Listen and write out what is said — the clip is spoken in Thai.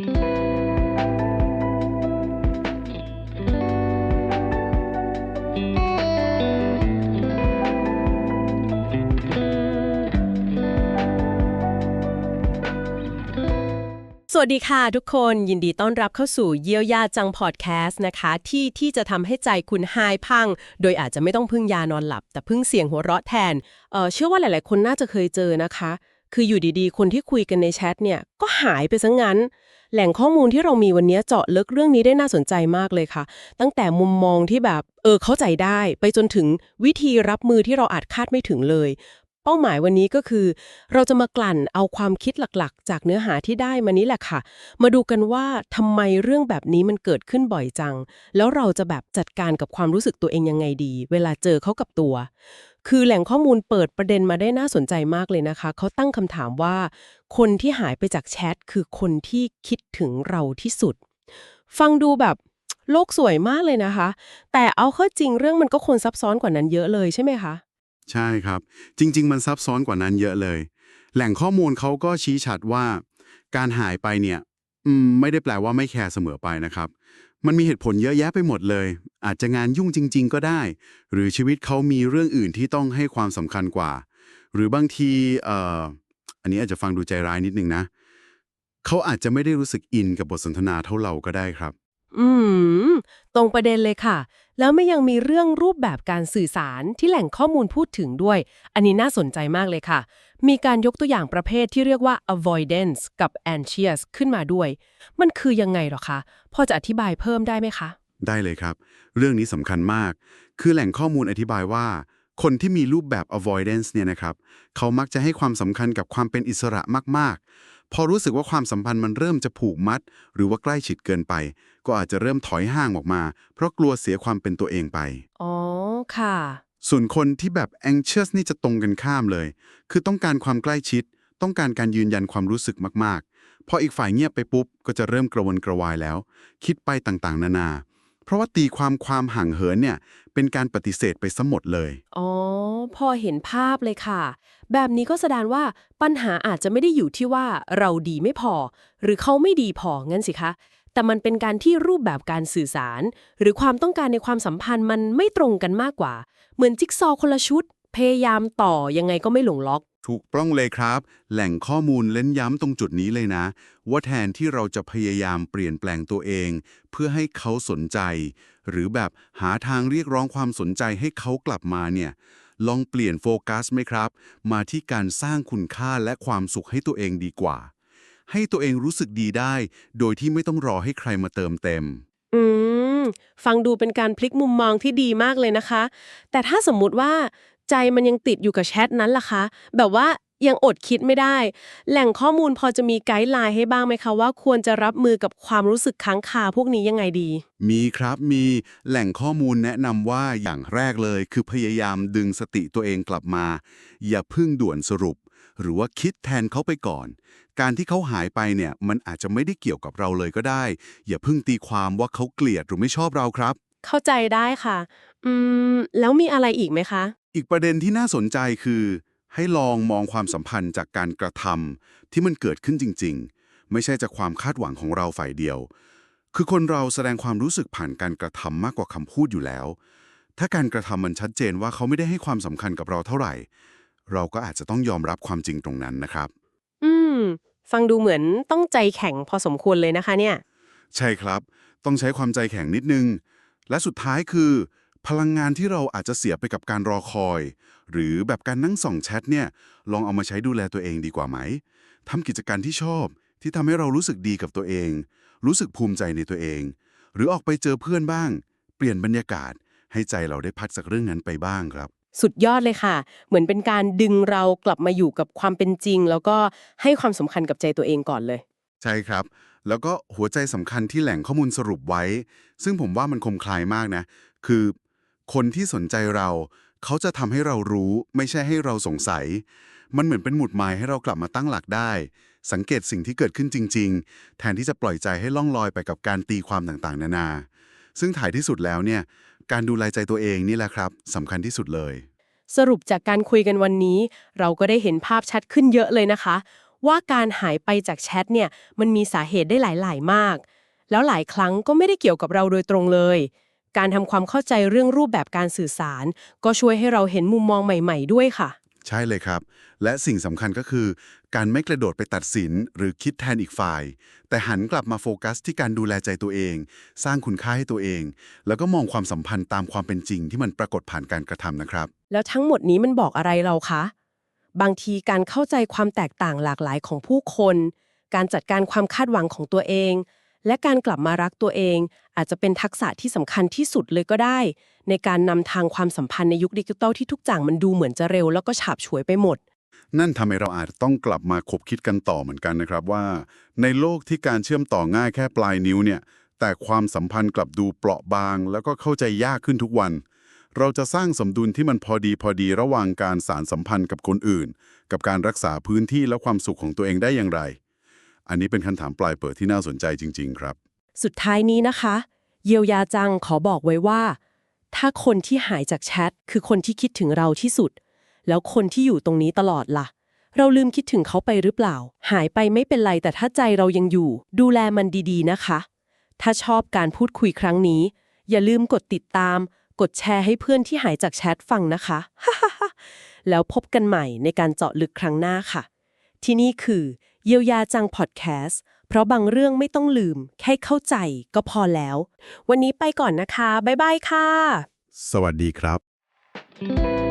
สวัสดีค่ะทุกคนยินดีต้อนรับเข้าสู่เยียวยาจังพอดแคสต์นะคะ ที่ที่จะทำให้ใจคุณหายพัง โดยอาจจะไม่ต้องพึ่งยานอนหลับ แต่พึ่งเสียงหัวเราะแทนเเชื่อว่าหลาย ๆ คนน่าจะเคยเจอนะคะ คืออยู่ดีๆ คนที่คุยกันในแชทเนี่ยก็หายไปซะงั้น แหล่งข้อมูลที่เรามีวันนี้เจาะลึกเรื่องนี้ได้น่าสนใจมากเลยค่ะ ตั้งแต่มุมมองที่แบบเออเข้าใจได้ ไปจนถึงวิธีรับมือที่เราอาจคาดไม่ถึงเลย เป้าหมายวันนี้ก็คือ เราจะมากลั่นเอาความคิดหลักๆ จากเนื้อหาที่ได้มานี้แหละค่ะ มาดูกันว่าทำไมเรื่องแบบนี้มันเกิดขึ้นบ่อยจัง แล้วเราจะแบบจัดการกับความรู้สึกตัวเองยังไงดี เวลาเจอเขากับตัว คือแหล่งข้อมูลเปิดประเด็นมาได้น่าสนใจมากเลยนะคะ เขาตั้งคำถามว่า คนที่หายไปจากแชทคือคนที่คิดถึงเราที่สุด ฟังดูแบบโลกสวยมากเลยนะคะ แต่เอาเข้าจริงเรื่องมันก็คนซับซ้อนกว่านั้นเยอะเลยใช่ไหมคะ ใช่ครับ จริง ๆ มันซับซ้อนกว่านั้นเยอะเลย แหล่งข้อมูลเขาก็ชี้ชัดว่า การหายไปเนี่ยอืมไม่ได้แปลว่าไม่แคร์เสมอไปนะครับ มันมีเหตุผลเยอะแยะไปหมดเลย อาจจะงานยุ่งจริง ๆ ก็ได้ หรือชีวิตเขามีเรื่องอื่นที่ต้องให้ความสำคัญกว่า หรือบางทีเอ่ออันนี้อาจจะฟังดูใจร้ายนิดนึงนะ เขาอาจจะไม่ได้รู้สึกอินกับบทสนทนาเท่าเราก็ได้ครับ อืม ตรงประเด็นเลยค่ะ แล้วไม่ยังมีเรื่องรูปแบบการสื่อสารที่แหล่งข้อมูลพูดถึงด้วย อันนี้น่าสนใจมากเลยค่ะ มีการยกตัวอย่างประเภทที่เรียกว่า avoidance กับ anxious ขึ้นมาด้วย มันคือยังไงหรอคะ พอจะอธิบายเพิ่มได้ไหมคะ ได้เลยครับ เรื่องนี้สำคัญมาก คือแหล่งข้อมูลอธิบายว่า คนที่มีรูปแบบ avoidance เนี่ยนะครับ เขามักจะให้ความสำคัญกับความเป็นอิสระมาก ๆ พอรู้สึกว่าความสัมพันธ์มันเริ่มจะผูกมัด หรือว่าใกล้ชิดเกินไป ก็อาจจะเริ่มถอยห่างออกมา เพราะกลัวเสียความเป็นตัวเองไป อ๋อ ค่ะ ส่วนคนที่แบบ anxious นี่จะตรงกันข้ามเลย คือต้องการความใกล้ชิด ต้องการการยืนยันความรู้สึกมากๆ พออีกฝ่ายเงียบไปปุ๊บ ก็จะเริ่มกระวนกระวายแล้ว คิดไปต่างๆ นานา เพราะว่าตีความความห่างเหินเนี่ย เป็นการปฏิเสธไปซะหมดเลย อ๋อ พอเห็นภาพเลยค่ะ แบบนี้ก็แสดงว่าปัญหาอาจจะไม่ได้อยู่ที่ว่าเราดีไม่พอ หรือเขาไม่ดีพองั้นสิคะ แต่มันเป็นการที่รูปแบบการสื่อสาร หรือความต้องการในความสัมพันธ์มันไม่ตรงกันมากกว่า เหมือนจิ๊กซอว์คนละชุด พยายามต่อยังไงก็ไม่หลงล็อก ถูกป้องเลยครับ แหล่งข้อมูลเล่นย้ำตรงจุดนี้เลยนะ ว่าแทนที่เราจะพยายามเปลี่ยนแปลงตัวเอง เพื่อให้เขาสนใจ หรือแบบหาทางเรียกร้องความสนใจให้เขากลับมาเนี่ยลองเปลี่ยนโฟกัสไหมครับ มาที่การสร้างคุณค่าและความสุขให้ตัวเองดีกว่า ให้ตัวเองรู้สึกดีได้ โดยที่ไม่ต้องรอให้ใครมาเติมเต็ม อืม ฟังดูเป็นการพลิกมุมมองที่ดีมากเลยนะคะ แต่ถ้าสมมุติว่าใจมันยังติดอยู่กับแชทนั้นล่ะคะ แบบว่ายังอดคิดไม่ได้ แหล่งข้อมูลพอจะมีไกด์ไลน์ให้บ้างไหมคะ ว่าควรจะรับมือกับความรู้สึกค้างคาพวกนี้ยังไงดี มีครับมีแหล่งข้อมูลแนะนำว่าอย่างแรกเลย คือพยายามดึงสติตัวเองกลับมา อย่าเพึ่งด่วนสรุป หรือว่าคิดแทนเขาไปก่อน การที่เขาหายไปเนี่ยมันอาจจะไม่ได้เกี่ยวกับเราเลยก็ได้ อย่าเพึ่งตีความว่าเขาเกลียดหรือไม่ชอบเราครับ เข้าใจได้ค่ะ อืม แล้วมีอะไรอีกไหมคะ อีกประเด็นที่น่าสนใจคือ ให้ลองมองความสัมพันธ์จากการกระทำที่มันเกิดขึ้นจริง ๆ ไม่ใช่จากความคาดหวังของเราฝ่ายเดียว คือคนเราแสดงความรู้สึกผ่านการกระทำมากกว่าคำพูดอยู่แล้ว ถ้าการกระทำมันชัดเจนว่าเขาไม่ได้ให้ความสำคัญกับเราเท่าไหร่ เราก็อาจจะต้องยอมรับความจริงตรงนั้นนะครับ อืม ฟังดูเหมือนต้องใจแข็งพอสมควรเลยนะคะเนี่ย ใช่ครับ ต้องใช้ความใจแข็งนิดนึง และสุดท้ายคือ พลังงานที่เราอาจจะเสียไปกับการรอคอย หรือแบบการนั่งส่องแชทเนี่ย ลองเอามาใช้ดูแลตัวเองดีกว่าไหมทำกิจการที่ชอบ ที่ทำให้เรารู้สึกดีกับตัวเอง รู้สึกภูมิใจในตัวเอง หรือออกไปเจอเพื่อนบ้าง เปลี่ยนบรรยากาศ ให้ใจเราได้พักจากเรื่องนั้นไปบ้างครับ สุดยอดเลยค่ะ เหมือนเป็นการดึงเรากลับมาอยู่กับความเป็นจริง แล้วก็ให้ความสำคัญกับใจตัวเองก่อนเลย ใช่ครับ แล้วก็หัวใจสำคัญที่แหล่งข้อมูลสรุปไว้ ซึ่งผมว่ามันคมคลายมากนะ คือ คนที่สนใจเรา เขาจะทำให้เรารู้ไม่ใช่ให้เราสงสัย มันเหมือนเป็นหมุดหมายให้เรากลับมาตั้งหลักได้ สังเกตสิ่งที่เกิดขึ้นจริง ๆ แทนที่จะปล่อยใจให้ล่องลอยไปกับการตีความต่างๆ นานา ซึ่งถ่ายที่สุดแล้วเนี่ย การดูแลใจตัวเองนี่แหละครับสำคัญที่สุดเลย สรุปจากการคุยกันวันนี้ เราก็ได้เห็นภาพชัดขึ้นเยอะเลยนะคะ ว่าการหายไปจากแชทเนี่ยมันมีสาเหตุได้หลาย ๆ มาก แล้วหลายครั้งก็ไม่ได้เกี่ยวกับเราโดยตรงเลย การทำความเข้าใจเรื่องรูปแบบการสื่อสาร ก็ช่วยให้เราเห็นมุมมองใหม่ ๆ ด้วยค่ะ ใช่เลยครับ และสิ่งสำคัญก็คือ การไม่กระโดดไปตัดสินหรือคิดแทนอีกฝ่าย แต่หันกลับมาโฟกัสที่การดูแลใจตัวเอง สร้างคุณค่าให้ตัวเอง แล้วก็มองความสัมพันธ์ตามความเป็นจริงที่มันปรากฏผ่านการกระทำนะครับ แล้วทั้งหมดนี้มันบอกอะไรเราคะ บางทีการเข้าใจความแตกต่างหลากหลายของผู้คน การจัดการความคาดหวังของตัวเอง และการกลับมารักตัวเอง อาจจะเป็นทักษะที่สำคัญที่สุดเลยก็ได้ ในการนำทางความสัมพันธ์ในยุคดิจิทัลที่ทุกอย่างมันดูเหมือนจะเร็วแล้วก็ฉาบฉวยไปหมด นั่นทำให้เราอาจต้องกลับมาคบคิดกันต่อเหมือนกันนะครับว่า ในโลกที่การเชื่อมต่อง่ายแค่ปลายนิ้วเนี่ย แต่ความสัมพันธ์กลับดูเปราะบาง แล้วก็เข้าใจยากขึ้นทุกวัน เราจะสร้างสมดุลที่มันพอดีพอดีระหว่างการสารสัมพันธ์กับคนอื่น กับการรักษาพื้นที่และความสุขของตัวเองได้อย่างไร อันนี้เป็นคำถามปลายเปิดที่น่าสนใจจริง ๆ ครับ สุดท้ายนี้นะคะ เยียวยาจังขอบอกไว้ว่า ถ้าคนที่หายจากแชทคือคนที่คิดถึงเราที่สุด แล้วคนที่อยู่ตรงนี้ตลอดล่ะ เราลืมคิดถึงเขาไปหรือเปล่า หายไปไม่เป็นไรแต่ถ้าใจเรายังอยู่ ดูแลมันดีๆนะคะ ถ้าชอบการพูดคุยครั้งนี้ อย่าลืมกดติดตาม กดแชร์ให้เพื่อนที่หายจากแชทฟังนะคะแล้วพบกันใหม่ในการเจาะลึกครั้งหน้าค่ะ ที่นี่คือ เยียวยาจังพอดแคสต์ เพราะบางเรื่องไม่ต้องลืม แค่เข้าใจก็พอแล้ว วันนี้ไปก่อนนะคะ บ๊ายบายค่ะ สวัสดีครับ